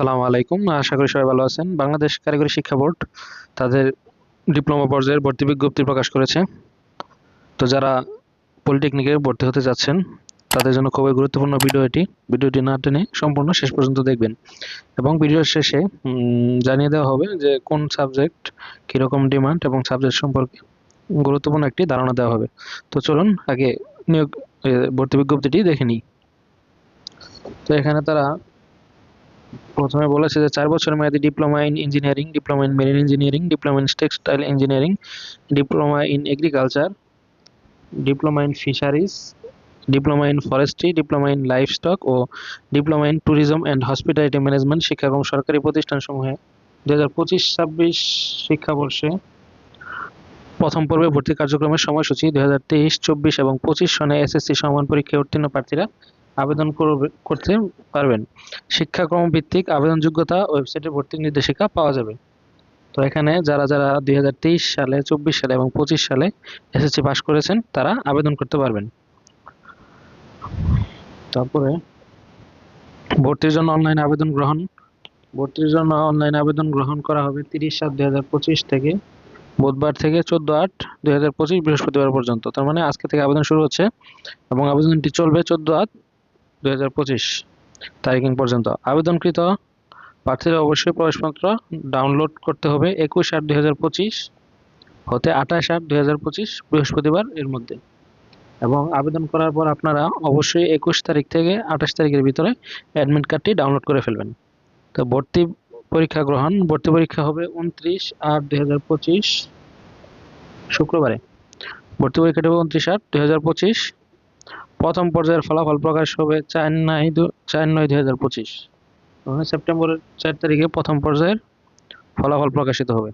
আসসালামু আলাইকুম। আশা করি সবাই ভালো আছেন। বাংলাদেশ কারিগরি শিক্ষা বোর্ড তাদের ডিপ্লোমা পর্যায়ের ভর্তি বিজ্ঞপ্তি প্রকাশ করেছে। তো যারা পলিটেকনিকে ভর্তি হতে যাচ্ছেন, তাদের জন্য খুবই গুরুত্বপূর্ণ ভিডিও এটি। ভিডিওটি না টেনে সম্পূর্ণ শেষ পর্যন্ত দেখবেন। এবং ভিডিওর শেষে জানিয়ে দেওয়া হবে যে কোন সাবজেক্ট কীরকম ডিমান্ড এবং সাবজেক্ট সম্পর্কে গুরুত্বপূর্ণ একটি ধারণা দেওয়া হবে। তো চলুন আগে নিয়োগ ভর্তি বিজ্ঞপ্তিটি দেখে নিই। তো এখানে তারা প্রথমে বলেছে যে চার বছর মেয়াদী diploma in engineering, diploma in marine engineering, diploma in textile engineering, diploma in agriculture, diploma in fisheries, diploma in forestry, diploma in livestock O diploma in tourism and hospitality management শিক্ষা এবং সরকারি প্রতিষ্ঠানসমূহে দু হাজার পঁচিশ, ছাব্বিশ শিক্ষাবর্ষে প্রথম পর্বে ভর্তি কার্যক্রমের সময়সূচি দু হাজার তেইশ, চব্বিশ এবং পঁচিশ সনে এসএসসি সমান পরীক্ষায় উত্তীর্ণ প্রার্থীরা আবেদন করতে পারবেন। শিক্ষাক্রম ভিত্তিক আবেদন যোগ্যতা ওয়েবসাইটে ভর্তির নির্দেশিকা পাওয়া যাবে। তো এখানে যারা যারা দুই হাজার তেইশ সালে, চব্বিশ সালে এবং পঁচিশ সালে এসএসসি পাস করেছেন, তারা আবেদন করতে পারবেন। তারপরে ভর্তির জন্য অনলাইন আবেদন গ্রহণ। ভর্তির জন্য অনলাইন আবেদন গ্রহণ করা হবে তিরিশ সাত দুই থেকে বুধবার থেকে চোদ্দ আট দুই বৃহস্পতিবার পর্যন্ত। তার মানে আজকে থেকে আবেদন শুরু হচ্ছে এবং আবেদনটি চলবে চোদ্দ আট দুই হাজার পঁচিশ তারিখ পর্যন্ত। আবেদনকৃত প্রার্থীরা অবশ্যই প্রবেশপত্র ডাউনলোড করতে হবে একুশ আট দুই হতে আঠাশ আট দুই বৃহস্পতিবার এর মধ্যে। এবং আবেদন করার পর আপনারা অবশ্যই একুশ তারিখ থেকে আঠাশ তারিখের ভিতরে অ্যাডমিট কার্ডটি ডাউনলোড করে ফেলবেন। তো ভর্তি পরীক্ষা গ্রহণ, ভর্তি পরীক্ষা হবে উনত্রিশ আট দুই শুক্রবারে। ভর্তি পরীক্ষাটি হবে উনত্রিশ আট দুই প্রথম পর্যায়ের ফলাফল প্রকাশ হবে চার নয় দু- চার নয় দুই হাজার পঁচিশ। সেপ্টেম্বরের চার তারিখে প্রথম পর্যায়ের ফলাফল প্রকাশিত হবে।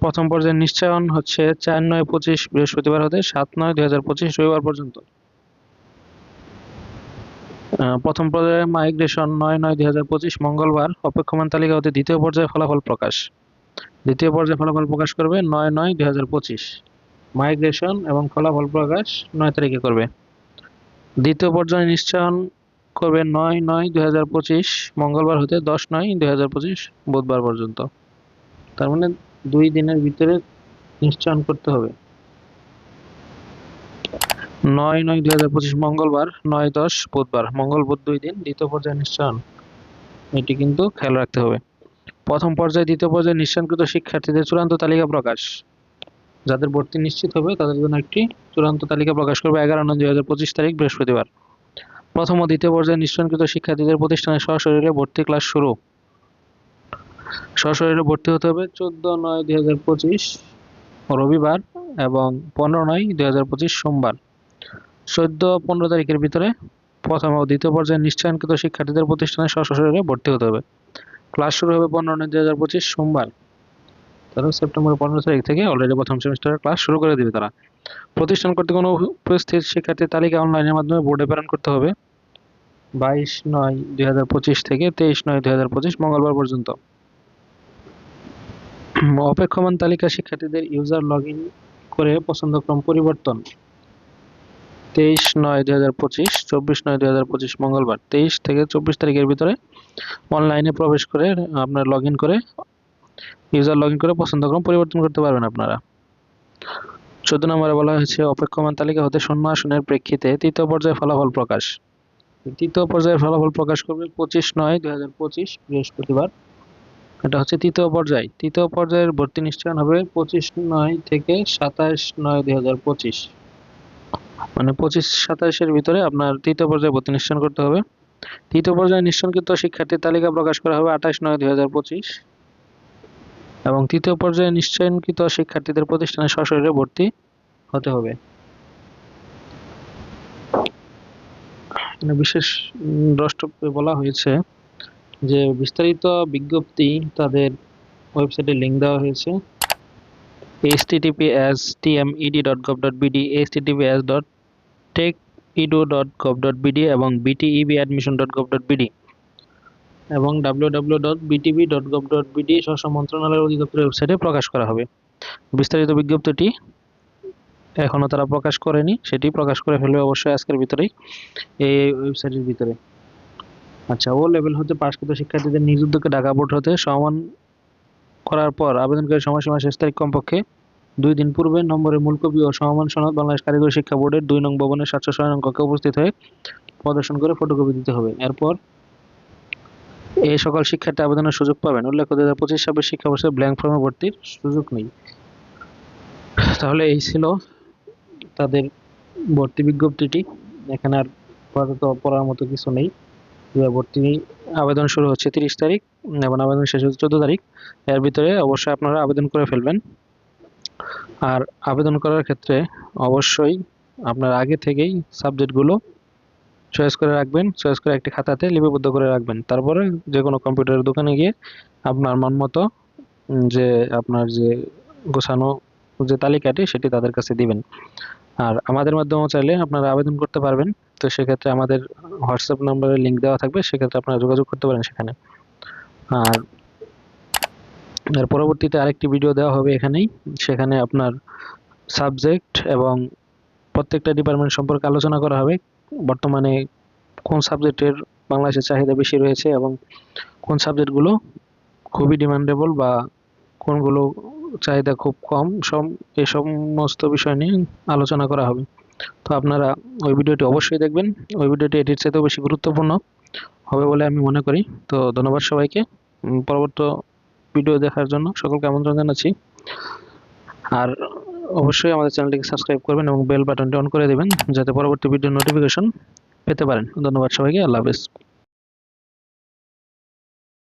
প্রথম পর্যায়ের নিশ্চয়ন হচ্ছে চার নয় পঁচিশ বৃহস্পতিবার হতে সাত নয় দুই হাজার পঁচিশ রবিবার পর্যন্ত। প্রথম পর্যায়ে মাইগ্রেশন নয় নয় দুই হাজার পঁচিশ মঙ্গলবার অপেক্ষমান তালিকা হতে দ্বিতীয় পর্যায়ে ফলাফল প্রকাশ। দ্বিতীয় পর্যায়ে ফলাফল প্রকাশ করবে নয় নয় দুই হাজার পঁচিশ। মাইগ্রেশন এবং ফলাফল প্রকাশ নয় তারিখে করবে। দ্বিতীয় পর্যায়ে নিশ্চয়ন করবে নয় নয় দুই মঙ্গলবার হতে দশ নয় পঁচিশ, বুধবার পর্যন্ত। তার মানে দুই দিনের ভিতরে নিশ্চয়ন করতে হবে। নয় নয় দুই মঙ্গলবার, নয় দশ বুধবার। মঙ্গল বুধ দুই দিন, দ্বিতীয় পর্যায়ে নিশ্চয়ন। এটি কিন্তু খেয়াল রাখতে হবে। প্রথম পর্যায়ে, দ্বিতীয় পর্যায়ে নিশ্চয়নকৃত শিক্ষার্থীদের চূড়ান্ত তালিকা প্রকাশ। যাদের ভর্তি নিশ্চিত হবে, তাদের জন্য একটি চূড়ান্ত তালিকা প্রকাশ করবে এগারো নয় দুই হাজার পঁচিশ তারিখ, বৃহস্পতিবার। প্রথম ও দ্বিতীয় পর্যায়ে নিশ্চয়নকৃত শিক্ষার্থীদের প্রতিষ্ঠানে সশরীরে ভর্তি ক্লাস শুরু। সশরীরে ভর্তি হতে হবে চোদ্দ নয় দুই হাজার পঁচিশ রবিবার এবং পনেরো নয় দুই হাজার পঁচিশ সোমবার। চোদ্দ পনেরো তারিখের ভিতরে প্রথম ও দ্বিতীয় পর্যায়ে নিশ্চয়নকৃত শিক্ষার্থীদের প্রতিষ্ঠানে সশরীরে ভর্তি হতে হবে। ক্লাস শুরু হবে পনেরো নয় দুই হাজার পঁচিশ সোমবার। তারা সেপ্টেম্বর পনেরো তারিখ থেকে অলরেডি প্রথম সেমিস্টারের ক্লাস শুরু করে দেবে তারা। প্রতিষ্ঠান কর্তৃক কোনো উপস্থিত শিক্ষার্থীর তালিকা অনলাইনের মাধ্যমে বোর্ডে প্রেরণ করতে হবে। বাইশ নয় দুই হাজার পঁচিশ থেকে তেইশ নয় দুই হাজার পঁচিশ মঙ্গলবার পর্যন্ত। অপেক্ষমান তালিকা শিক্ষার্থীদের ইউজার লগ ইন করে পছন্দক্রম পরিবর্তন। তেইশ নয় দুই হাজার পঁচিশ, চব্বিশ নয় দুই হাজার পঁচিশ মঙ্গলবার। তেইশ থেকে চব্বিশ তারিখের ভিতরে অনলাইনে প্রবেশ করে আপনার লগ ইন করে ইউজার লগ করে পছন্দক্রম পরিবর্তন করতে পারবেন আপনারা। চোদ্দ নম্বরে বলা হয়েছে, অপেক্ষমান তালিকা হতে শূন্য আসনের প্রেক্ষিতে তৃতীয় পর্যায়ে ফলাফল প্রকাশ। তৃতীয় পর্যায়ের ফলাফল প্রকাশ করবে পঁচিশ নয়, দুই হাজার পঁচিশ, বৃহস্পতিবার। এটা হচ্ছে তৃতীয় পর্যায়। তৃতীয় পর্যায়ের ভর্তি নিশ্চয়ন হবে পঁচিশ নয় থেকে সাতাশ নয়, দুই হাজার পঁচিশ। মানে পঁচিশ সাতাশের ভিতরে আপনার তৃতীয় পর্যায়ে ভর্তি নিশ্চয়ন করতে হবে। তৃতীয় পর্যায়ে নিশ্চয়নকৃত শিক্ষার্থীর তালিকা প্রকাশ করা হবে আঠাশ নয়, দুই হাজার পঁচিশ। এবং তৃতীয় পর্যায়ে নিশ্চয়নকৃত শিক্ষার্থীদের প্রতিষ্ঠানে সশরীরে ভর্তি হতে হবে। বিশেষ দ্রষ্টব্যে বলা হয়েছে যে বিস্তারিত বিজ্ঞপ্তি তাদের ওয়েবসাইটে লিঙ্ক দেওয়া হয়েছে। https tmed.gov.bd https dot techedu.gov.bd এবং btebadmission.gov.bd এবং www.btb.gov.bd স্বরাষ্ট্র মন্ত্রণালয়ের অধিদপ্তরের ওয়েবসাইটে প্রকাশ করা হবে। বিস্তারিত বিজ্ঞপ্তিটি এখনও তারা প্রকাশ করেনি, সেটি প্রকাশ করে ফেলবে অবশ্যই আজকের ভিতরেই, এই ওয়েবসাইটের ভিতরে। আচ্ছা ও লেভেল হতে পাশকৃত শিক্ষার্থীদের নিজ উদ্যোগে ঢাকা বোর্ড হতে সমান করার পর আবেদনকারী সময়সীমা শেষ তারিখ কমপক্ষে দুই দিন পূর্বে নম্বরের মূল কপি ও সমমান সনদ বাংলাদেশ কারিগরি শিক্ষা বোর্ডের দুই নং ভবনের সাতশো ছয় নং কক্ষে উপস্থিত হয়ে প্রদর্শন করে ফটোকপি দিতে হবে। এরপর এই সকল শিক্ষার্থী আবেদনের সুযোগ পাবেন। উল্লেখ্য দু হাজার পঁচিশ ছাব্বিশ শিক্ষাবর্ষে ব্ল্যাঙ্ক ফর্মে ভর্তির সুযোগ নেই। তাহলে এই ছিল তাদের ভর্তি বিজ্ঞপ্তিটি। এখানে আর আপাতত পড়ার মতো কিছু নেই। ভর্তি আবেদন শুরু হচ্ছে তিরিশ তারিখ এবং আবেদন শেষ হচ্ছে চোদ্দ তারিখ। এর ভিতরে অবশ্যই আপনারা আবেদন করে ফেলবেন। আর আবেদন করার ক্ষেত্রে অবশ্যই আপনার আগে থেকেই সাবজেক্টগুলো চয়েস করে রাখবেন চয়েস করে একটি খাতাতে লিপিবদ্ধ করে রাখবেন। তারপরে যে কোনো কম্পিউটারের দোকানে গিয়ে আপনার মন মতো যে আপনার যে গোছানো যে তালিকাটি সেটি তাদের কাছে দিবেন। আর আমাদের মাধ্যমেও চাইলে আপনারা আবেদন করতে পারবেন। তো সেক্ষেত্রে আমাদের হোয়াটসঅ্যাপ নম্বরে লিঙ্ক দেওয়া থাকবে, সেক্ষেত্রে আপনারা যোগাযোগ করতে পারেন সেখানে। আর এর পরবর্তীতে আরেকটি ভিডিও দেওয়া হবে এখানেই। সেখানে আপনার সাবজেক্ট এবং প্রত্যেকটা ডিপার্টমেন্ট সম্পর্কে আলোচনা করা হবে। বর্তমানে কোন সাবজেক্টের বাংলাদেশের চাহিদা বেশি রয়েছে এবং কোন সাবজেক্টগুলো খুবই ডিমান্ডেবল বা কোনগুলো চাহিদা খুব কম সব এই সমস্ত বিষয় নিয়ে আলোচনা করা হবে। তো আপনারা ওই ভিডিওটি অবশ্যই দেখবেন। ওই ভিডিওটি এটির চাইতেও বেশি গুরুত্বপূর্ণ হবে বলে আমি মনে করি। তো ধন্যবাদ সবাইকে। পরবর্তী ভিডিও দেখার জন্য সকলকে আমন্ত্রণ জানাচ্ছি। আর অবশ্যই আমাদের চ্যানেলটিকে সাবস্ক্রাইব করবেন এবং বেল বাটনটি অন করে দেবেন, যাতে পরবর্তী ভিডিও নোটিফিকেশন পেতে পারেন। ধন্যবাদ সবাইকে, আল্লাহ হাফেজ।